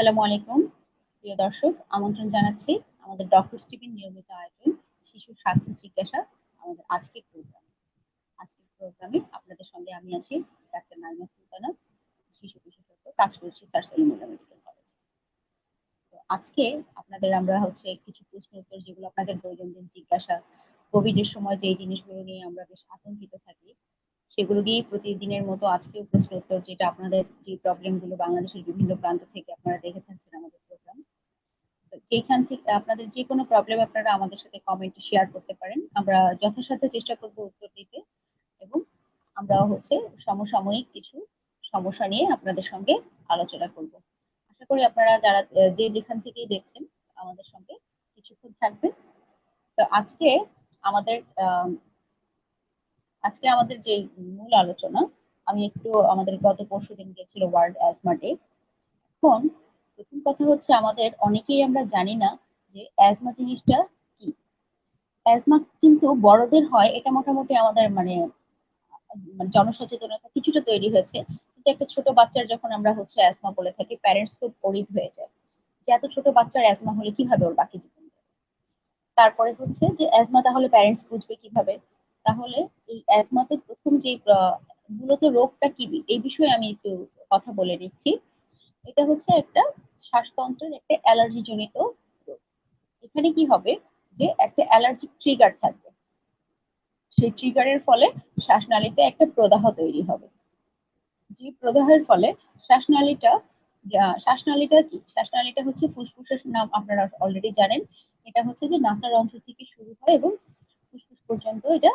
আসসালামু আলাইকুম। প্রিয় দর্শক, আমন্ত্রণ জানাচ্ছি আমাদের ডক্টর টিভির নিয়মিত আয়োজন শিশু স্বাস্থ্য জিজ্ঞাসা, আমাদের আজকের প্রোগ্রাম। আজকের প্রোগ্রামে আপনাদের সঙ্গে আমি আছি ডাক্তার নাইমা সুলতানা, শিশু বিশেষজ্ঞ, কাজ করছি স্যার সলিমুল্লাহ মেডিকেল কলেজে। তো আজকে আপনাদের আমরা হচ্ছে কিছু প্রশ্ন উত্তর যেগুলো আপনাদের দৈনন্দিন জিজ্ঞাসা কোভিড এর সময় যে জিনিসগুলো নিয়ে আমরা বেশ আতঙ্কিত থাকি সেগুলো নিয়ে প্রতিদিনের মতো আজকেও প্রশ্ন উত্তর যেটা আপনাদের যে প্রবলেমগুলো বাংলাদেশের বিভিন্ন প্রান্ত থেকে আপনারা দেখে থাকছেন আমাদের প্রোগ্রাম যেখান থেকে আপনাদের যে কোনো প্রবলেম আপনারা আমাদের সাথে কমেন্টে শেয়ার করতে পারেন। আমরা যথাসাধ্য চেষ্টা করব উত্তর দিতে এবং আমরা হচ্ছে সমসাময়িক কিছু সমস্যা নিয়ে আপনাদের সঙ্গে আলোচনা করব। আশা করি আপনারা যারা, যে যেখান থেকেই দেখছেন আমাদের সঙ্গে কিছুক্ষণ থাকবেন। তো আজকে আমাদের আজকে আমাদের যে মূল আলোচনা, আমি একটু আমাদের গত পরশু দিন গেছিল ওয়ার্ল্ড অ্যাজমা ডে এখন প্রথম কথা হচ্ছে আমাদের অনেকেই আমরা জানি না যে অ্যাজমা জিনিসটা কি। অ্যাজমা কিন্তু বড়দের হয়, এটা মোটামুটি আমাদের মানে মানে জনসচেতনতা কিছুটা তৈরি হয়েছে। কিন্তু একটা ছোট বাচ্চার যখন আমরা হচ্ছে অ্যাজমা বলে থাকি প্যারেন্টস খুব অরিড হয়ে যায় যে এত ছোট বাচ্চার অ্যাজমা হলে কীভাবে ওর বাকি জীবন তারপরে হচ্ছে যে অ্যাজমা তাহলে প্যারেন্টস বুঝবে কীভাবে? তাহলে অ্যাজমাতে প্রথম যে মূলত রোগটা কি, এই বিষয়ে আমি একটু কথা বলে নিচ্ছি। এটা হচ্ছে একটা শ্বাসতন্ত্রের একটা অ্যালার্জি জনিত রোগ। এখানে কি হবে যে, একটা অ্যালার্জিক ট্রিগার থাকবে। সেই ট্রিগারের ফলে শ্বাসনালীতে একটা প্রদাহ তৈরি হবে। যে প্রদাহের ফলে শ্বাসনালীটা শ্বাসনালীটা কি? শ্বাসনালীটা হচ্ছে ফুসফুসের নাম আপনারা অলরেডি জানেন। এটা হচ্ছে যে নাসার অংশ থেকে শুরু হয় এবং ফুসফুস পর্যন্ত এটা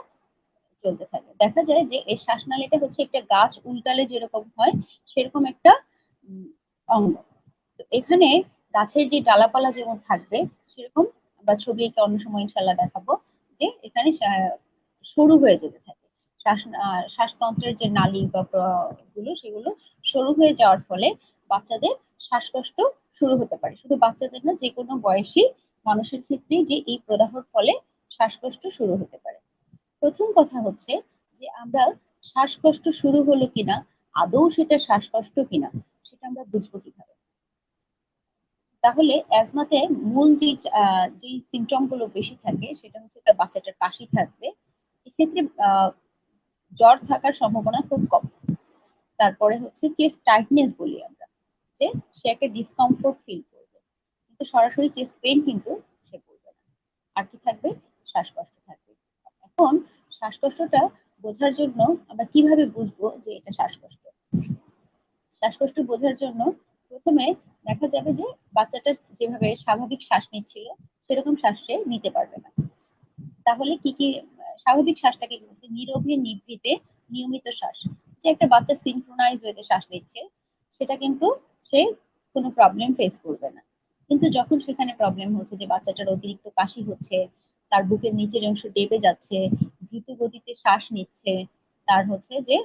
চলতে থাকে। দেখা যায় যে এই শ্বাসনালীটা হচ্ছে একটা গাছ উল্টালে যেরকম হয়, সেরকম একটা অঙ্গ। তো এখানে গাছের যে ডালাপালা যেমন থাকবে, সেরকম বা ছবি এঁকে অন্য সময় ইনশাল্লাহ দেখাবো যে এখানে সরু হয়ে যেতে থাকে। শ্বাস শ্বাসতন্ত্রের যে নালী বা গুলো, সেগুলো সরু হয়ে যাওয়ার ফলে বাচ্চাদের শ্বাসকষ্ট শুরু হতে পারে। শুধু বাচ্চাদের না যে কোনো বয়সী মানুষের ক্ষেত্রে যে এই প্রদাহর ফলে শ্বাসকষ্ট শুরু হতে পারে। প্রথম কথা হচ্ছে যে আমরা শ্বাসকষ্ট শুরু হলো কিনা, আদৌ সেটা শ্বাসকষ্ট কিনা, সেটা আমরা বুঝব কীভাবে। তাহলে অ্যাজমাতে মূল যে যে সিমটমগুলো বেশি থাকে, সেটা হচ্ছে তার বাচ্চাটার কাশি থাকবে। এক্ষেত্রে জ্বর থাকার সম্ভাবনা খুব কম। তারপরে হচ্ছে চেস্ট টাইটনেস বলি আমরা, যে সে একটা ডিসকমফোর্ট ফিল করবে। কিন্তু সরাসরি চেস্ট পেন কিন্তু সে করবে না। আর কি থাকবে? শ্বাসকষ্ট। শ্বাসকষ্টটা বোঝার জন্য আমরা কীভাবে বুঝব যে এটা শ্বাসকষ্ট? শ্বাসকষ্ট বোঝার জন্য প্রথমে দেখা যাবে যে বাচ্চাটা যেভাবে স্বাভাবিক শ্বাস নিচ্ছিল, সেরকম শ্বাস সে নিতে পারবে না। তাহলে কি কি, স্বাভাবিক শ্বাসটাকে নীরবে নিভৃতে নিয়মিত শ্বাস। যে একটা বাচ্চা সিনক্রোনাইজ হয়ে শ্বাস নিচ্ছে, সেটা কিন্তু সে কোনো প্রবলেম ফেস করবে না। কিন্তু যখন সেখানে প্রবলেম হচ্ছে যে বাচ্চাটার অতিরিক্ত কাশি হচ্ছে, তার বুকের নিচের অংশ ডেবে যাচ্ছে দ্রুত গতিতে শ্বাস নিচ্ছে, তার হচ্ছে যে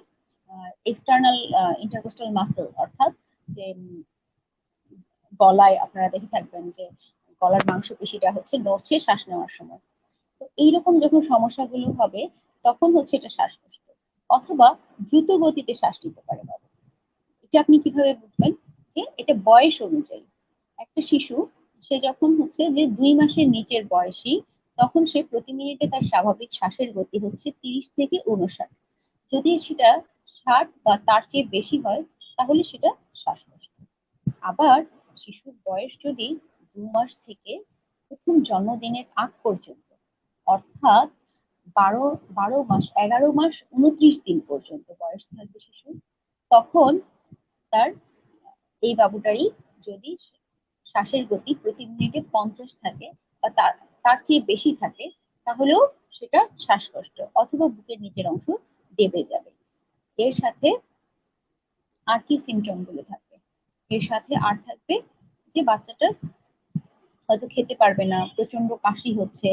এক্সটার্নাল ইন্টারকোস্টাল মাসেল অর্থাৎ যে গলায় আপনারা দেখে থাকবেন যে, গলার মাংসপেশিটা হচ্ছে নড়ছে শ্বাস নেওয়ার সময়। তো এইরকম যখন সমস্যাগুলো হবে, তখন হচ্ছে এটা শ্বাসকষ্ট অথবা দ্রুত গতিতে শ্বাস নিতে পারে বাবা। এটা আপনি কীভাবে বুঝবেন? যে এটা বয়স অনুযায়ী। একটা শিশু, সে যখন হচ্ছে যে দুই মাসের নিচের বয়সী তখন সে প্রতি মিনিটে তার স্বাভাবিক শ্বাসের গতি হচ্ছে তিরিশ থেকে উনষাট যদি সেটা ষাট বা তার চেয়ে বেশি হয়, তাহলে সেটা শ্বাসকষ্ট। আবার শিশুর বয়স যদি দু মাস থেকে প্রথম জন্মদিনের আগ পর্যন্ত, অর্থাৎ বারো বারো মাস, এগারো মাস উনত্রিশ দিন পর্যন্ত বয়স থাকবে শিশু, তখন তার এই বাবুটারই যদি শ্বাসের গতি প্রতি মিনিটে পঞ্চাশ থাকে বা তার তার চেয়ে বেশি থাকে, তাহলেও সেটা শ্বাসকষ্ট অথবা বুকের নিচের অংশ দেবে যাবে। এর সাথে আর কি সিমটমগুলো থাকবে? এর সাথে আর থাকবে যে বাচ্চাটা হয়তো খেতে পারবে না প্রচণ্ড কাশি হচ্ছে,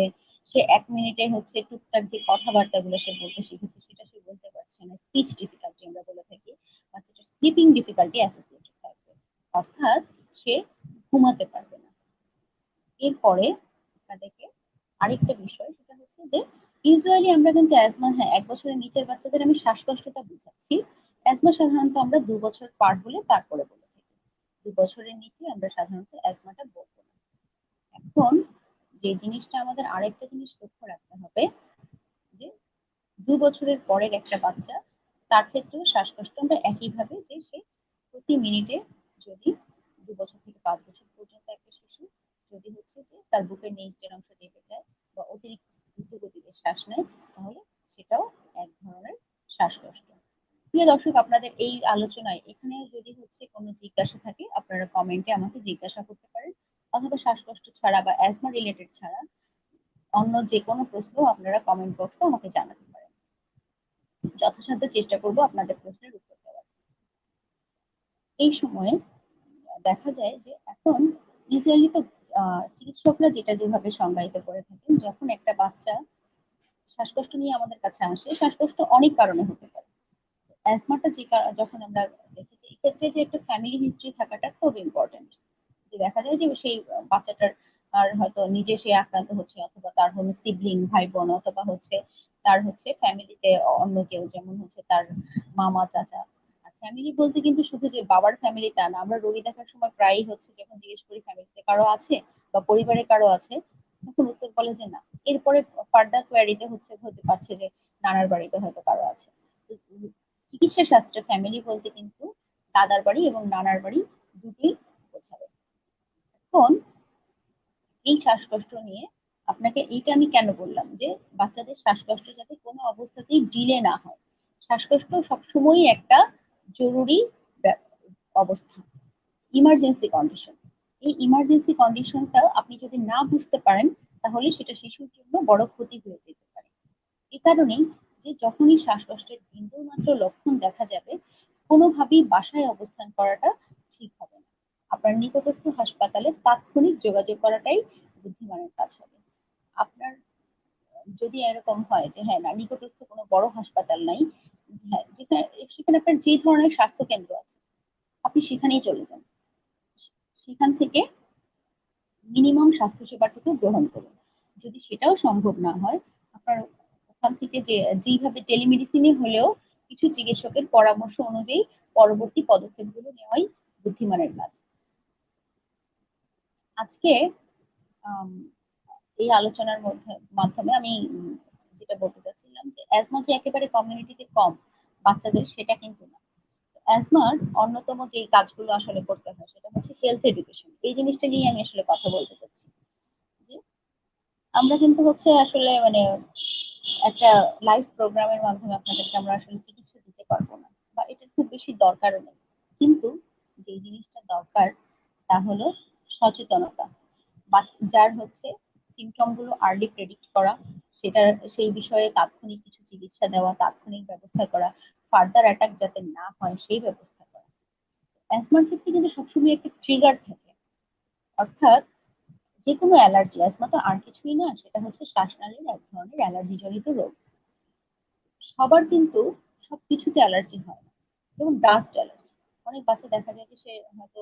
সে এক মিনিটে হচ্ছে টুকটাক যে কথাবার্তা গুলো সে বলতে শিখেছে সেটা সে বলতে পারছে না। স্পিচ ডিফিকাল্টি আমরা বলে থাকি, বাচ্চাটার স্লিপিং ডিফিকাল্টি অ্যাসোসিয়েটেড থাকবে। অর্থাৎ সে ঘুমাতে পারবে না। এরপরে আপনাদেরকে আরেকটা বিষয়, সেটা হচ্ছে যে ইউজুয়ালি আমরা কিন্তু অ্যাজমা হ্যাঁ এক বছরের নিচের বাচ্চাদের আমি শ্বাসকষ্টটা বুঝাচ্ছি। অ্যাজমা সাধারণত আমরা দু বছর পার হলে তারপরে বলে থাকি। দু বছরের নিচে আমরা সাধারণত অ্যাজমাটা বলব না। এখন যে জিনিসটা আমাদের আরেকটা জিনিস লক্ষ্য রাখতে হবে, যে দু বছরের পরের একটা বাচ্চা, তার ক্ষেত্রেও শ্বাসকষ্ট আমরা একইভাবে যে সে প্রতি মিনিটে যদি দু বছর থেকে পাঁচ বছর পর্যন্ত একটা শিশু যদি হচ্ছে যে তার বুকের নিচের অংশ টেপে যায় বা অতিরিক্ত দ্রুত গতিতে শ্বাস নেয়, তাহলে সেটাও এক ধরনের শ্বাসকষ্ট। প্রিয় দর্শক, আপনাদের এই আলোচনায় এখানে যদি হচ্ছে কোনো জিজ্ঞাসা থাকে, আপনারা কমেন্টে আমাকে জিজ্ঞাসা করতে পারেন। অথবা শ্বাসকষ্ট ছাড়া বা অ্যাজমা রিলেটেড ছাড়া অন্য যে কোনো প্রশ্ন আপনারা কমেন্ট বক্সে আমাকে জানাতে পারেন। যথাসাধ্য চেষ্টা করব আপনাদের প্রশ্নের উত্তর দেওয়ার। এই সময়ে দেখা যায় যে এখন ইউজুয়ালি তো চিকিৎসকরা যেটা যেভাবে সংজ্ঞায়িত করে থাকেন, যখন একটা বাচ্চা শ্বাসকষ্ট নিয়ে আমাদের কাছে আসে, শ্বাসকষ্ট অনেক কারণে হতে পারে। অ্যাজমাটা যে যখন আমরা দেখেছি এই ক্ষেত্রে যে একটা ফ্যামিলি হিস্ট্রি থাকাটা খুব ইম্পর্টেন্ট যে দেখা যায় যে সেই বাচ্চাটার আর হয়তো নিজে সে আক্রান্ত হচ্ছে, অথবা তার হলো সিবলিং ভাই বোন অথবা হচ্ছে তার হচ্ছে ফ্যামিলিতে অন্য কেউ, যেমন হচ্ছে তার মামা চাচা ফ্যামিলি বলতে কিন্তু শুধু যে বাবার ফ্যামিলি তা না, আমরা রোগী দেখার সময় প্রায়ই হচ্ছে যখন জিজ্ঞেস করি ফ্যামিলিতে কারও আছে বা পরিবারে কারও আছে, তখন উত্তর বলে যে না। এরপরে ফার্দার কোয়ারিতে হচ্ছে, হতে পারছে যে নানার বাড়িতে হয়তো কারও আছে। চিকিৎসা শাস্ত্রে ফ্যামিলি বলতে কিন্তু দাদার বাড়ি এবং নানার বাড়ি দুটোই বোঝাবে। এখন এই শ্বাসকষ্ট নিয়ে আপনাকে এইটা আমি কেন বললাম যে বাচ্চাদের শ্বাসকষ্ট যাতে কোনো অবস্থাতেই ডিলে না হয়। শ্বাসকষ্ট সবসময়ই একটা জরুরি অবস্থা ইমার্জেন্সি কন্ডিশন এই ইমার্জেন্সি কন্ডিশনটা আপনি যদি না বুঝতে পারেন, তাহলে সেটা শিশুর জন্য বড় ক্ষতি হয়ে যেতে পারে। এ কারণেই যে যখনই শ্বাসকষ্টের বিন্দু মাত্র লক্ষণ দেখা যাবে, কোনোভাবেই বাসায় অবস্থান করাটা ঠিক হবে না। আপনার নিকটস্থ হাসপাতালে তাৎক্ষণিক যোগাযোগ করাটাই বুদ্ধিমানের কাজ হবে। আপনার, যদি এরকম হয় যে হ্যাঁ না, নিকটস্থ কোনো বড় হাসপাতাল নাই হ্যাঁ যেখানে, সেখানে আপনার যে ধরনের স্বাস্থ্য কেন্দ্র আছে, আপনি সেখানেই চলে যান। সেখান থেকে মিনিমাম স্বাস্থ্যসেবাটুকু গ্রহণ করুন। যদি সেটাও সম্ভব না হয়, আপনার ওখান থেকে যে, যেইভাবে টেলিমেডিসিনে হলেও কিছু চিকিৎসকের পরামর্শ অনুযায়ী পরবর্তী পদক্ষেপগুলো নেওয়াই বুদ্ধিমানের কাজ। আজকে এই আলোচনার মধ্যে, মাধ্যমে আমি যেটা বলতে চাচ্ছিলাম যে অ্যাজমা যে একেবারে কমিউনিটিতে কম বাচ্চাদের, সেটা কিন্তু না। অ্যাজমার অন্যতম যে কাজগুলো আসলে করতে হয়, সেটা হচ্ছে হেলথ এডুকেশন এই জিনিসটা নিয়ে আমি আসলে কথা বলতে চাচ্ছি। যে আমরা কিন্তু হচ্ছে আসলে মানে একটা লাইভ প্রোগ্রামের মাধ্যমে আপনাদেরকে আমরা আসলে চিকিৎসা দিতে পারব না, বা এটা খুব বেশি দরকারও নেই। কিন্তু যে জিনিসটা দরকার, তা হলো সচেতনতা। বা যার হচ্ছে সিমটমগুলো আর্লি প্রেডিক্ট করা সেটার, সেই বিষয়ে তাৎক্ষণিক কিছু চিকিৎসা দেওয়া, তাৎক্ষণিক ব্যবস্থা করা ফার্দার অ্যাটাক যাতে না হয়, সেই ব্যবস্থা করা। অ্যাজমার ক্ষেত্রে কিন্তু সবসময় একটা ট্রিগার থাকে। অর্থাৎ যে কোনো অ্যালার্জি অ্যাজমা তো আর কিছুই না, সেটা হচ্ছে শ্বাসনালীর এক ধরনের অ্যালার্জি জনিত রোগ। সবার কিন্তু সবকিছুতে অ্যালার্জি হয় না, যেমন ডাস্ট অ্যালার্জি অনেক বাচ্চা দেখা যায় যে সে হয়তো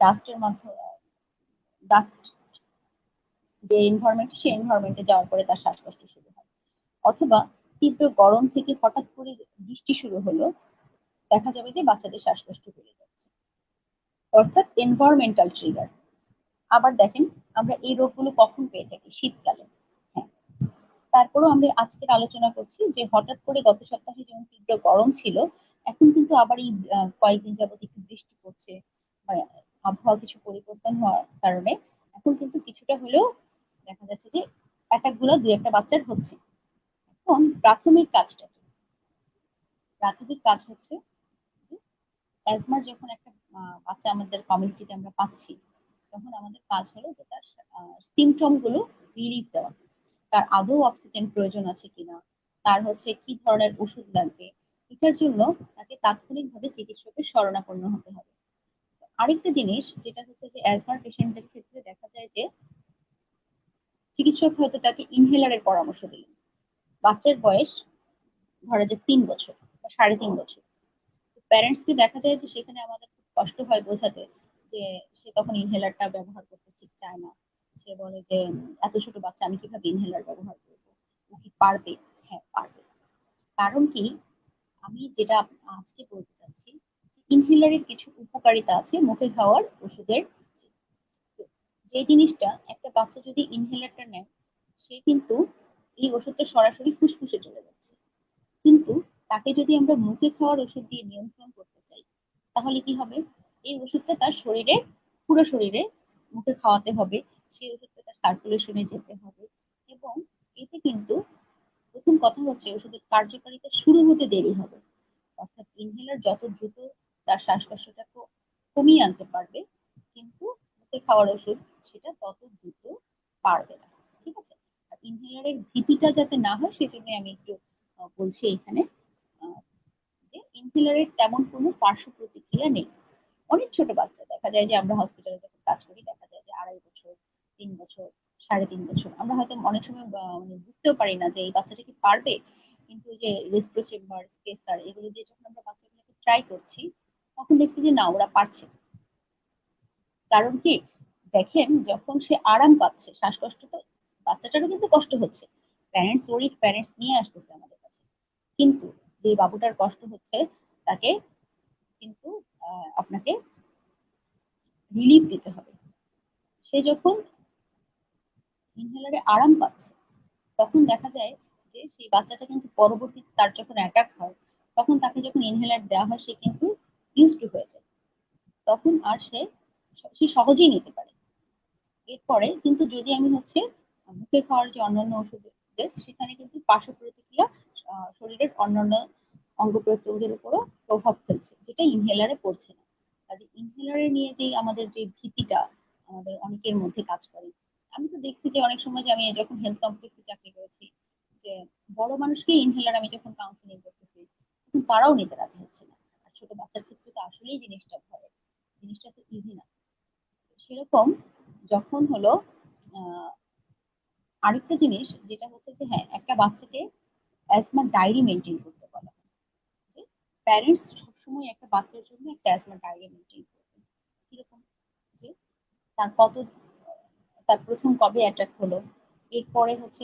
ডাস্টের মাধ্যমে ডাস্ট যে এনভায়রনমেন্ট সেই এনভায়রনমেন্টে যাওয়ার পরে তার শ্বাসকষ্ট শুরু হয়। অথবা তীব্র গরম থেকে হঠাৎ করে বৃষ্টি শুরু হলো, দেখা যাবে যে বাচ্চাদের শ্বাসকষ্ট বেড়ে যাচ্ছে। অর্থাৎ এনভায়রনমেন্টাল ট্রিগার আবার দেখেন, আমরা এই রোগগুলো কখন পেয়ে থাকি? শীতকালে। হ্যাঁ। তারপরেও আমরা আজকের আলোচনা করছি যে হঠাৎ করে গত সপ্তাহে যেমন তীব্র গরম ছিল, এখন কিন্তু আবার এই কয়েকদিন যাবত একটু বৃষ্টি পড়ছে আবহাওয়া কিছু পরিবর্তন হওয়ার কারণে, এখন কিন্তু কিছুটা হলেও দেখা যাচ্ছে যে অ্যাটাকগুলো দুই একটা বাচ্চার হচ্ছে। এখন প্রাথমিক কাজটা প্রাথমিক কাজ হচ্ছে অ্যাজমার যখন একটা বাচ্চা আমাদের কমিউনিটিতে আমরা পাচ্ছি, তখন আমাদের কাজ হলো যে তার সিমটমগুলো রিলিফ দেওয়া। তার আদৌ অক্সিজেন প্রয়োজন আছে কিনা? তার হচ্ছে কি ধরনের ওষুধ লাগবে? এটার জন্য তাকে তাৎক্ষণিকভাবে চিকিৎসকের শরণাপন্ন হতে হবে। আরেকটা জিনিস যেটা হচ্ছে যে অ্যাজমার পেশেন্টদের ক্ষেত্রে দেখা যায় যে চিকিৎসক হয়তো তাকে ইনহেলারের পরামর্শ দিলেন। বাচ্চার বয়স ধরা যায় তিন বছর বা সাড়ে তিন বছর। প্যারেন্টসকে দেখা যায় যে সেখানে আমাদের খুব কষ্ট হয় বোঝাতে যে সে তখন ইনহেলারটা ব্যবহার করতে ঠিক চায় না। সে বলে যে, এত ছোট বাচ্চা, আমি কীভাবে ইনহেলার ব্যবহার করব? ও কি পারবে? হ্যাঁ পারবে। কারণ কি? আমি যেটা আজকে বলতে চাচ্ছি ইনহেলারের কিছু উপকারিতা আছে মুখে খাওয়ার ওষুধের যে জিনিসটা একটা বাচ্চা যদি ইনহেলারটা নেয়, সে কিন্তু এই ওষুধটা সরাসরি ফুসফুসে চলে যাচ্ছে। কিন্তু তাকে যদি আমরা মুখে খাওয়ার ওষুধ দিয়ে নিয়ন্ত্রণ করতে চাই, তাহলে কি হবে? এই ওষুধটা তার শরীরে, পুরো শরীরে মুখে খাওয়াতে হবে, সেই ওষুধটা তার সার্কুলেশনে যেতে হবে এবং এতে কিন্তু প্রথম কথা হচ্ছে ওষুধের কার্যকারিতা শুরু হতে দেরি হবে। অর্থাৎ ইনহেলার যত দ্রুত তার শ্বাসকষ্টটা কমিয়ে আনতে পারবে, কিন্তু মুখে খাওয়ার ওষুধ সেটা তত দ্রুত পারবে না, ঠিক আছে? আর ইনহেলারের ভীতিটা যাতে না হয় সেজন্য আমি একটু বলছি এখানে যে ইনহেলারের তেমন কোনো পার্শ্ব প্রতিক্রিয়া নেই। অনেক ছোট বাচ্চা, দেখা যায় যে আমরা হসপিটালে যখন কাজ করি, দেখা যায় যে আড়াই বছর, তিন বছর, সাড়ে তিন বছর, আমরা হয়তো অনেক সময় মানে বুঝতেও পারি না যে এই বাচ্চাটা কি পারবে? কিন্তু যে রেসপ্রো চেম্বার স্পেসার এগুলো দিয়ে যখন আমরা বাচ্চাগুলোকে ট্রাই করছি, তখন দেখছি যে না, ওরা পারছে কারণ কি? দেখেন যখন সে আরাম পাচ্ছে, শ্বাসকষ্ট তো বাচ্চাটারও কিন্তু কষ্ট হচ্ছে। প্যারেন্টস ওরিড প্যারেন্টস নিয়ে আসতেছে আমাদের কাছে। কিন্তু যে বাবুটার কষ্ট হচ্ছে, তাকে কিন্তু আপনাকে রিলিফ দিতে হবে। সে যখন ইনহেলারে আরাম পাচ্ছে, তখন দেখা যায় যে সেই বাচ্চাটা কিন্তু পরবর্তী তার যখন অ্যাটাক হয়, তখন তাকে যখন ইনহেলার দেওয়া হয়, সে কিন্তু ইউজ টু হয়ে যায়। তখন আর সে সে সহজেই নিতে পারে। এরপরে কিন্তু যদি আমি হচ্ছে মুখে খাওয়ার যে অন্যান্য ওষুধের সেখানে কিন্তু পার্শ্ব প্রতিক্রিয়া শরীরের অন্যান্য অঙ্গ প্রত্যঙ্গের উপরও প্রভাব ফেলছে, যেটা ইনহেলারে পড়ছে না। কাজে ইনহেলারে নিয়ে যে আমাদের যে ভীতিটা আমাদের অনেকের মধ্যে কাজ করে, আমি তো দেখছি যে অনেক সময় যে আমি যখন হেলথ কমপ্লেক্সে চাকরি করেছি, যে বড় মানুষকে ইনহেলার আমি যখন কাউন্সিলিং করতেছি, তখন তারাও নিতে রাজি হচ্ছে না। আর ছোট বাচ্চার ক্ষেত্রে তো আসলেই জিনিসটা ভয়, জিনিসটা তো ইজি না। সেরকম যখন হলো আরেকটা জিনিস যেটা হচ্ছে যে হ্যাঁ একটা বাচ্চাকে অ্যাজমা ডায়েরি মেনটেন করতে বলা প্যারেন্টস সবসময় একটা বাচ্চার জন্য একটা অ্যাজমা ডায়েরি মেনটেন করবে কীরকম? যে তার কত, তার প্রথম কবে অ্যাটাক হলো, এরপরে হচ্ছে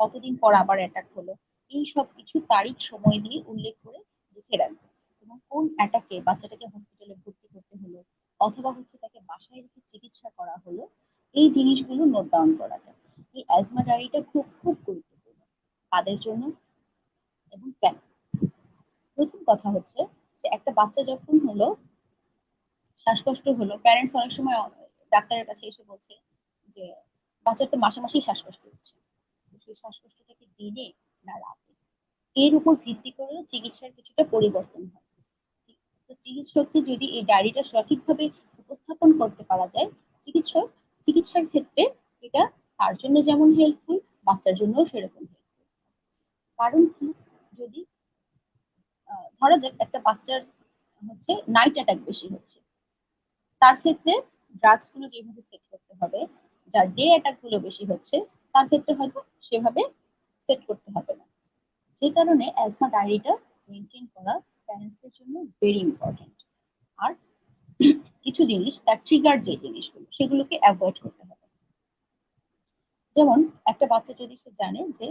কতদিন পর আবার অ্যাটাক হলো, এই সব কিছু তারিখ, সময় দিয়ে উল্লেখ করে লিখে রাখবে এবং কোন অ্যাটাকে বাচ্চাটাকে হসপিটালে ভর্তি করতে হলো, অথবা হচ্ছে তাকে বাসায় রেখে চিকিৎসা করা হলো এই জিনিসগুলো নোট ডাউন করাটা। এই অ্যাজমা ডায়েরিটা খুব খুব গুরুত্বপূর্ণ। কাদের জন্য? এবং কেন? প্রথম কথা হচ্ছে যে একটা বাচ্চা যখন হলো, শ্বাসকষ্ট হলো প্যারেন্টস অনেক সময় ডাক্তারের কাছে এসে বলছে যে, বাচ্চার তো মাসে মাসেই শ্বাসকষ্ট হচ্ছে। সেই শ্বাসকষ্টটা কি দিনে না রাতে। এর উপর ভিত্তি করে চিকিৎসার কিছুটা পরিবর্তন হয়। তো চিকিৎসককে যদি এই ডায়েরিটা সঠিকভাবে উপস্থাপন করতে পারা যায়, চিকিৎসক চিকিৎসার ক্ষেত্রে এটা তার জন্য যেমন হেল্পফুল বাচ্চার জন্যও সেরকম হেল্পফুল কারণ কি? যদি ধরা যাক একটা বাচ্চার হচ্ছে নাইট অ্যাটাক বেশি হচ্ছে, তার ক্ষেত্রে ড্রাগসগুলো যেভাবে সেট করতে হবে, যার ডে অ্যাটাকগুলো বেশি হচ্ছে, তার ক্ষেত্রে হয়তো সেভাবে সেট করতে হবে না। যে কারণে অ্যাজমা ডায়েরিটা মেনটেন করা প্যারেন্টসের জন্য ভেরি ইম্পর্টেন্ট আর কিছু জিনিস, তার ট্রিগার যে জিনিসগুলো, সেগুলোকে অ্যাভয়েড করতে হবে। যেমন, একটা বাচ্চা যদি সে জানে যে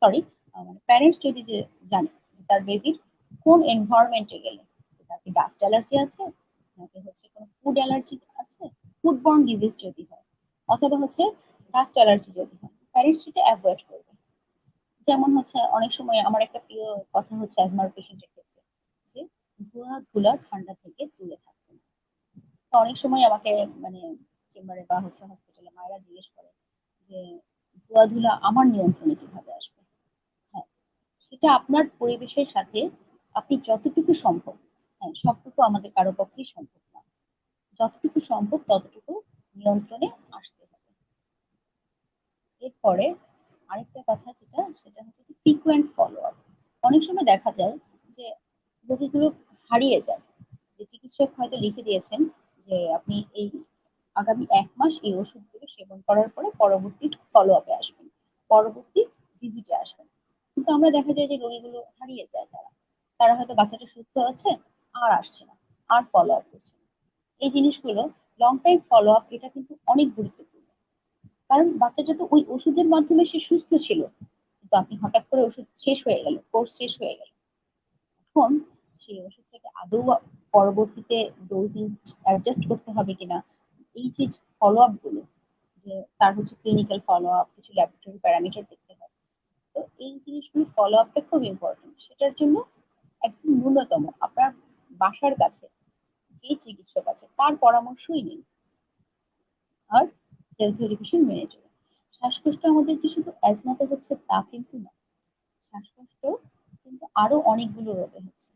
সরি মানে প্যারেন্টস যদি যে জানে তার বেবির কোন এনভায়রনমেন্টে গেলে তার কি ডাস্ট অ্যালার্জি আছে, নাকি হচ্ছে কোনো ফুড অ্যালার্জি আছে ফুড বর্ন ডিজিজ যদি হয়, অথবা হচ্ছে ডাস্ট অ্যালার্জি যদি হয় প্যারেন্টস সেটা অ্যাভয়েড করবে। যেমন হচ্ছে, অনেক সময় আমার একটা প্রিয় কথা হচ্ছে অ্যাজমার পেশেন্টের ক্ষেত্রে, যে ধোয়া ধুলা ঠান্ডা থেকে দূরে থাকবে তো অনেক সময় আমাকে মানে চেম্বারে বা হচ্ছে হসপিটালে মায়েরা জিজ্ঞেস করে যে ধোয়া ধুলা আমার নিয়ন্ত্রণে কীভাবে আসবে? হ্যাঁ সেটা আপনার পরিবেশের সাথে আপনি যতটুকু সম্ভব হ্যাঁ সবটুকু আমাদের কারও পক্ষেই সম্ভব না। যতটুকু সম্ভব ততটুকু নিয়ন্ত্রণে আসতে হবে। এরপরে আরেকটা কথা যেটা, সেটা হচ্ছে যে ফ্রিকুয়েন্ট ফলো আপ অনেক সময় দেখা যায় যে রোগীগুলো হারিয়ে যায়। যে চিকিৎসক হয়তো লিখে দিয়েছেন যে আপনি এই আগামী এক মাস এই ওষুধগুলো সেবন করার পরে পরবর্তী ফলো আপে আসবেন, পরবর্তী ভিজিটে আসবেন। কিন্তু আমরা দেখা যায় যে রোগীগুলো হারিয়ে যায় তারা। তারা হয়তো বাচ্চাটা সুস্থ আছে, আর আসছে না, আর ফলো আপ করছে এই জিনিসগুলো লং টাইম ফলো আপ এটা কিন্তু অনেক গুরুত্বপূর্ণ। কারণ বাচ্চাটা তো ওই ওষুধের মাধ্যমে সে সুস্থ ছিল। কিন্তু আপনি হঠাৎ করে ওষুধ শেষ হয়ে গেল কোর্স শেষ হয়ে গেল। এখন সেই ওষুধটাকে আদৌ পরবর্তীতে ডোজিং অ্যাডজাস্ট করতে হবে কিনা, এই যে ফলো আপগুলো, যে তার হচ্ছে ক্লিনিক্যাল ফলো আপ কিছু ল্যাবরেটরি প্যারামিটার দেখতে হয়, তো এই জিনিসগুলো ফলো আপটা খুব ইম্পর্টেন্ট সেটার জন্য একদম ন্যূনতম, আপনার বাসার কাছে, যে চিকিৎসক আছে, তার পরামর্শই নিন। আর হেলথ এডুকেশন মেনে চলুন শ্বাসকষ্ট আমাদের যে শুধু অ্যাজমাতে হচ্ছে তা কিন্তু না শ্বাসকষ্ট কিন্তু আরও অনেকগুলো রোগে হচ্ছে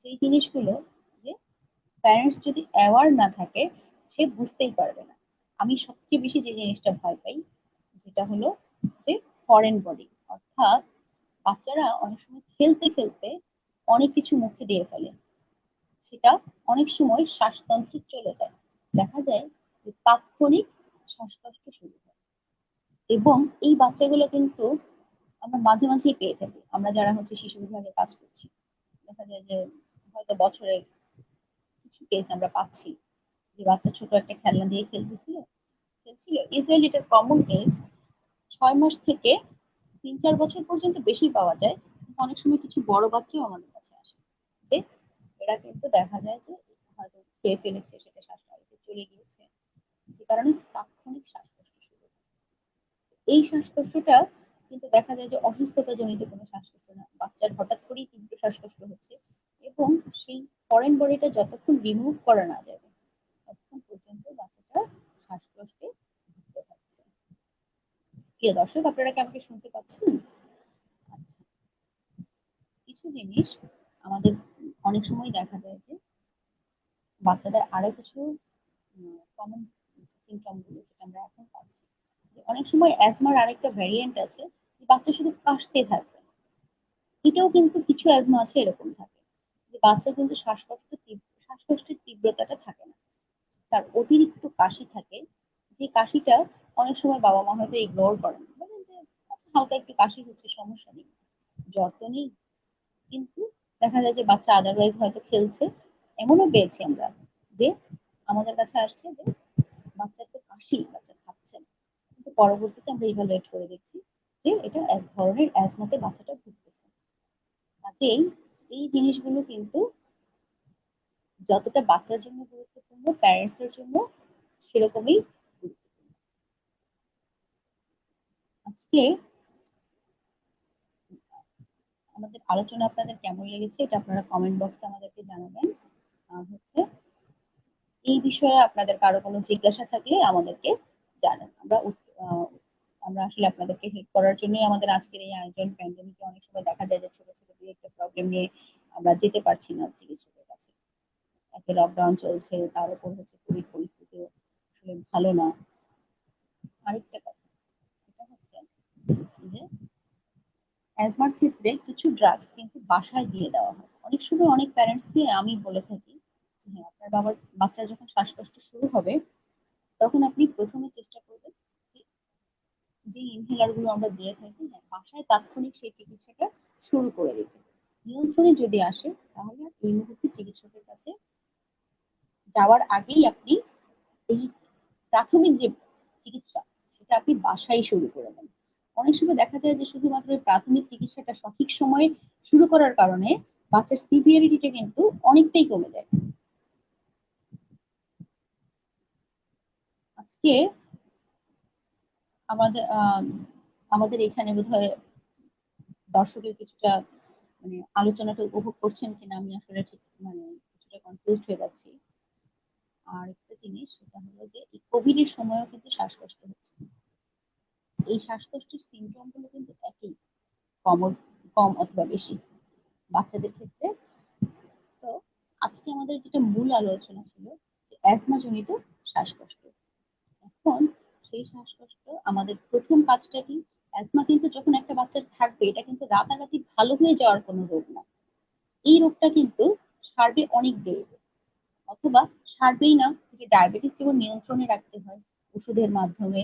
সেই জিনিসগুলো প্যারেন্টস যদি অ্যাওয়ার না থাকে, সে বুঝতেই পারবে না। আমি সবচেয়ে বেশি যে জিনিসটা ভয় পাই, যেটা হলো যে ফরেন বডি অর্থাৎ বাচ্চারা অনেক সময় খেলতে খেলতে অনেক কিছু মুখে দিয়ে ফেলে। সেটা অনেক সময় শ্বাসতন্ত্রে চলে যায়। দেখা যায় যে তাৎক্ষণিক শ্বাসকষ্ট শুরু হয়। এবং এই বাচ্চাগুলো কিন্তু আমরা মাঝে মাঝেই পেয়ে থাকি। আমরা যারা হচ্ছে শিশু বিভাগে কাজ করছি, দেখা যায় যে হয়তো বছরে কেস আমরা পাচ্ছি। যে বাচ্চা ছোট একটা খেলনা দিয়ে খেলতেছিল, খেলছিল। ইউজুয়ালি এটার কমন এজ ছয় মাস থেকে তিন চার বছর পর্যন্ত বেশি পাওয়া যায় অনেক সময় কিছু বড় বাচ্চাও আমাদের কাছে আসে। যে এরা কিন্তু দেখা যায় যে হয়তো খেয়ে ফেলেছে, সেটা শ্বাসনালীতে চলে গিয়েছে। যে কারণে তাৎক্ষণিক শ্বাসকষ্ট শুরু এই শ্বাসকষ্টটা কিন্তু দেখা যায় যে অসুস্থতা জনিত কোনো শ্বাসকষ্ট না। বাচ্চার হঠাৎ করেই তীব্র শ্বাসকষ্ট হচ্ছে। এবং সেই ফরেন বডিটা যতক্ষণ রিমুভ করা না যাবে, ততক্ষণ পর্যন্ত বাচ্চাটা শ্বাসকষ্টে ভুগতে থাকছে। প্রিয় দর্শক, আপনারা কি আমাকে শুনতে পাচ্ছেন? আচ্ছা। কিছু জিনিস আমাদের অনেক সময় দেখা যায় যে বাচ্চাদের আরও কিছু কমন সিমটমগুলো যেটা আমরা এখন পাচ্ছি। অনেক সময় অ্যাজমার আরেকটা ভ্যারিয়েন্ট আছে, যে বাচ্চা শুধু কাশতে থাকবে। এটাও কিন্তু কিছু অ্যাজমা আছে এরকম। বাচ্চা কিন্তু শ্বাসকষ্ট শ্বাসকষ্টের তীব্রতাটা থাকে না। তার অতিরিক্ত কাশি থাকে, যে কাশিটা অনেক সময় বাবা মা হয়তো ইগনোর করেন বলেন যে আচ্ছা হালকা একটু কাশি হচ্ছে, সমস্যা নেই। জ্বর তো নেই। কিন্তু দেখা যায় যে বাচ্চা আদারওয়াইজ হয়তো খেলছে, এমনও পেয়েছি আমরা যে আমাদের কাছে আসছে যে বাচ্চার তো কাশি, বাচ্চা খাচ্ছে না। কিন্তু পরবর্তীতে আমরা ইভালুয়েট করে দেখছি যে এটা এক ধরনের অ্যাজমাতে বাচ্চাটা ভুগতেছে কাজেই এই জিনিসগুলো কিন্তু যতটা বাচ্চার জন্য গুরুত্বপূর্ণ প্যারেন্টসের জন্য সেরকমই গুরুত্বপূর্ণ। আজকে আমাদের আলোচনা আপনাদের কেমন লেগেছে এটা আপনারা কমেন্ট বক্সে আমাদেরকে জানাবেন। হচ্ছে, এই বিষয়ে আপনাদের কারও কোনো জিজ্ঞাসা থাকলে আমাদেরকে জানান। আমরা আমরা আসলে আপনাদেরকে হেল্প করার জন্যই আমাদের আজকের এই আয়োজন প্যান্ডেমিকে অনেক সময় দেখা যায় যে ছোট ছোট দুই একটা প্রবলেম নিয়ে আমরা যেতে পারছি না চিকিৎসকের কাছে। একে লকডাউন চলছে, তার উপর হচ্ছে কোভিড পরিস্থিতি আসলে ভালো না। আরেকটা কথা, এটা হচ্ছে যে অ্যাজমার ক্ষেত্রে কিছু ড্রাগস কিন্তু বাসায় দিয়ে দেওয়া হয়। অনেক সময় অনেক প্যারেন্টসকে আমি বলে থাকি হ্যাঁ আপনার বাবার, বাচ্চার যখন শ্বাসকষ্ট শুরু হবে, তখন আপনি প্রথমে চেষ্টা করবেন যে ইনহেলারগুলো আমরা দিয়ে থাকি হ্যাঁ বাসায় তাৎক্ষণিক সেই চিকিৎসাটা শুরু করে দিতে নিয়ন্ত্রণে যদি আসে, তাহলে ওই মুহূর্তে চিকিৎসকের কাছে যাওয়ার আগেই আপনি এই প্রাথমিক যে চিকিৎসা, সেটা আপনি বাসায় শুরু করে দেন। অনেক সময় দেখা যায় যে শুধুমাত্র প্রাথমিক চিকিৎসাটা সঠিক সময়ে শুরু করার কারণে বাচ্চার সিভিয়ারিটিটা কিন্তু অনেকটাই কমে যায়। আজকে আমাদের আমাদের এখানে বোধ হয় দর্শকের কিছুটা মানে আলোচনাটা উপভোগ করছেন কিনা আমি আসলে ঠিক মানে কিছুটা কনফিউজ হয়ে যাচ্ছি। আর একটা জিনিস সেটা হলো যে এই সময়ও কিন্তু শ্বাসকষ্ট হচ্ছে। এই শ্বাসকষ্টের সিমটমগুলো কিন্তু একই কম কম অথবা বেশি বাচ্চাদের ক্ষেত্রে। তো আজকে আমাদের যেটা মূল আলোচনা ছিল অ্যাজমা জনিত শ্বাসকষ্ট। এখন সেই শ্বাসকষ্ট, আমাদের প্রথম কাজটা কি? অ্যাজমা কিন্তু যখন একটা বাচ্চার থাকবে, এটা কিন্তু রাতারাতি ভালো হয়ে যাওয়ার কোনো রোগ না। এই রোগটা কিন্তু সারবে অনেক দেরি। অথবা সারবেই না যে ডায়াবেটিস যেমন নিয়ন্ত্রণে রাখতে হয় ওষুধের মাধ্যমে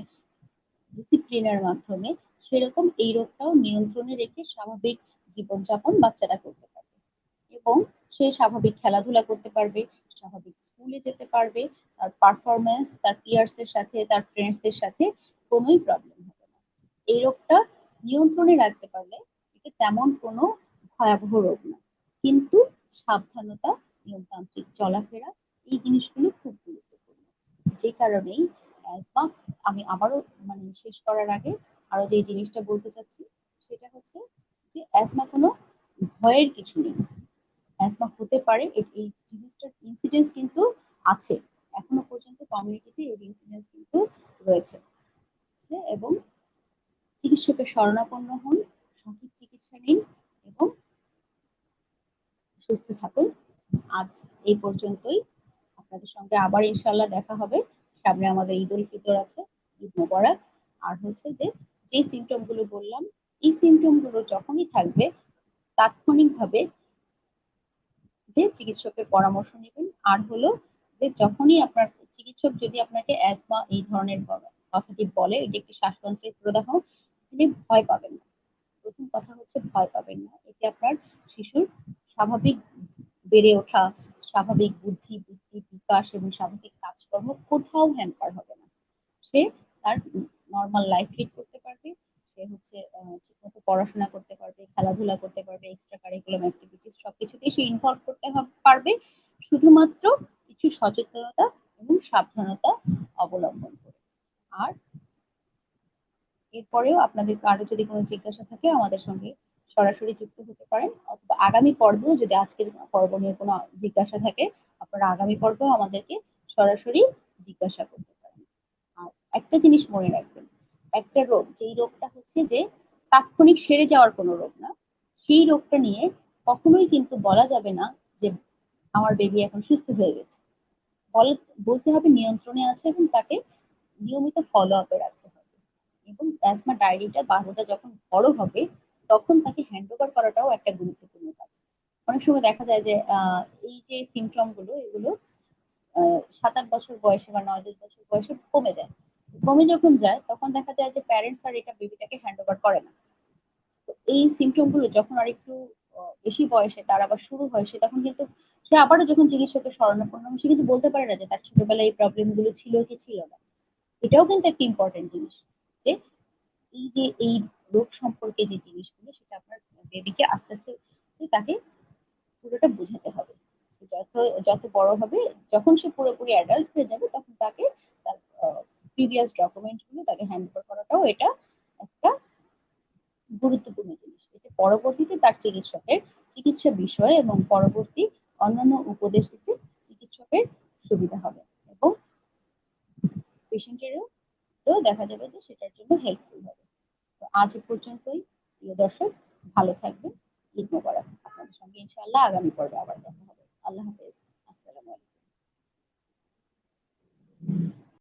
ডিসিপ্লিনের মাধ্যমে, সেরকম এই রোগটাও নিয়ন্ত্রণে রেখে স্বাভাবিক জীবনযাপন বাচ্চারা করতে পারবে। এবং সে স্বাভাবিক খেলাধুলা করতে পারবে স্বাভাবিক স্কুলে যেতে পারবে, তার পারফরমেন্স তার পিয়ার্স এর সাথে, তার ফ্রেন্ডসদের সাথে কোনোই প্রবলেম হবে না। এই রোগটা নিয়ন্ত্রণে রাখতে পারলে এটা তেমন কোনো ভয়াবহ রোগ না। কিন্তু সাবধানতা, নিয়মতান্ত্রিক চলাফেরা, এই জিনিসগুলো খুব গুরুত্বপূর্ণ। যে কারণেই আমি আবারও মানে শেষ করার আগে আরও যে জিনিসটা বলতে চাচ্ছি, সেটা হচ্ছে যে অ্যাজমা কোনো ভয়ের কিছু নেই। অ্যাজমা হতে পারে এই ডিজিজটার ইনসিডেন্স কিন্তু আছে। এখনও পর্যন্ত কমিউনিটিতে এই ইনসিডেন্স কিন্তু রয়েছে। এবং চিকিৎসকের শরণাপন্ন হন, সঠিক চিকিৎসা নিন এবং সুস্থ থাকুন। আজ এই পর্যন্তই। আপনাদের সঙ্গে আবার ইনশাল্লাহ দেখা হবে। সামনে আমাদের ঈদ উল ফিতর আছে, ঈদ মোবারক। আর হচ্ছে যে যে সিমটমগুলো বললাম, এই সিমটমগুলো যখনই থাকবে, তাৎক্ষণিকভাবে চিকিৎসকের পরামর্শ নেবেন। আর হলো যে যখনই আপনার চিকিৎসক যদি আপনাকে অ্যাজমা এই ধরনের কথাটি বলে, এটি একটি শ্বাসতন্ত্রের প্রদাহ, তিনি ভয় পাবেন না। প্রথম কথা হচ্ছে ভয় পাবেন না। এতে আপনার শিশুর স্বাভাবিক বেড়ে ওঠা, স্বাভাবিক বুদ্ধি বুদ্ধি, বিকাশ এবং স্বাভাবিক কাজকর্ম কোথাও হ্যাম্পার হবে না। সে তার নর্মাল লাইফ লিড করতে হচ্ছে ঠিকমতো পড়াশোনা করতে পারবে, খেলাধুলা করতে পারবে এক্সট্রা কারিকুলাম অ্যাক্টিভিটিস সবকিছুতেই সে ইনভলভ করতে পারবে। শুধুমাত্র কিছু সচেতনতা এবং সাবধানতা অবলম্বন করে। আর এরপরেও আপনাদের কারও যদি কোনো জিজ্ঞাসা থাকে, আমাদের সঙ্গে সরাসরি যুক্ত হতে পারেন। অথবা আগামী পর্বেও যদি আজকের পর্ব নিয়ে কোনো জিজ্ঞাসা থাকে, আপনারা আগামী পর্বেও আমাদেরকে সরাসরি জিজ্ঞাসা করতে পারেন। আর একটা জিনিস মনে রাখবেন একটা রোগ, যেই রোগটা হচ্ছে যে তাৎক্ষণিক সেরে যাওয়ার কোনো রোগ না, সেই রোগটা নিয়ে কখনোই কিন্তু বলা যাবে না যে আমার বেবি এখন সুস্থ হয়ে গেছে। বলতে হবে নিয়ন্ত্রণে আছে এবং তাকে নিয়মিত ফলো আপে রাখতে হবে। এবং অ্যাজমা ডায়েরিটা বাহুটা যখন বড় হবে, তখন তাকে হ্যান্ড ওভার করাটাও একটা গুরুত্বপূর্ণ কাজ। অনেক সময় দেখা যায় যে এই যে সিমটমগুলো, এগুলো সাত আট বছর বয়সে বা নয় দশ বছর বয়সে কমে যায়। কমে যখন যায়, তখন দেখা যায় যে প্যারেন্টস আর এটা বেবিটাকে হ্যান্ড ওভার করে না। তো এই সিমটমগুলো যখন আর একটু বেশি বয়সে, তার আবার শুরু হয় সে তখন কিন্তু সে আবারও যখন চিকিৎসকের শরণাপন্ন সে কিন্তু বলতে পারে না যে তার ছোটবেলায় এই প্রবলেমগুলো ছিল কি ছিল না। এটাও কিন্তু একটা ইম্পর্টেন্ট জিনিস যে এই যে এই রোগ সম্পর্কে যে জিনিসগুলো, সেটা আপনার বেবিকে আস্তে আস্তে তাকে পুরোটা বোঝাতে হবে। যত যত বড় হবে, যখন সে পুরোপুরি অ্যাডাল্ট হয়ে যাবে, তখন তাকে তার প্রিভিয়াস ডকুমেন্টগুলো তাকে হ্যান্ড ওভার করাটাও এটা একটা গুরুত্বপূর্ণ জিনিস। এতে পরবর্তীতে তার চিকিৎসকের চিকিৎসা বিষয়ে এবং পরবর্তী অন্যান্য উপদেশ দিতে চিকিৎসকের সুবিধা হবে এবং পেশেন্টেরও দেখা যাবে যে সেটার জন্য হেল্পফুল হবে। তো আজ পর্যন্তই। প্রিয় দর্শক, ভালো থাকবেন। ঈদ মোবারক। আপনাদের সঙ্গে ইনশাআল্লাহ আগামী পর্বে আবার দেখা হবে। আল্লাহ হাফেজ। আসসালামু আলাইকুম।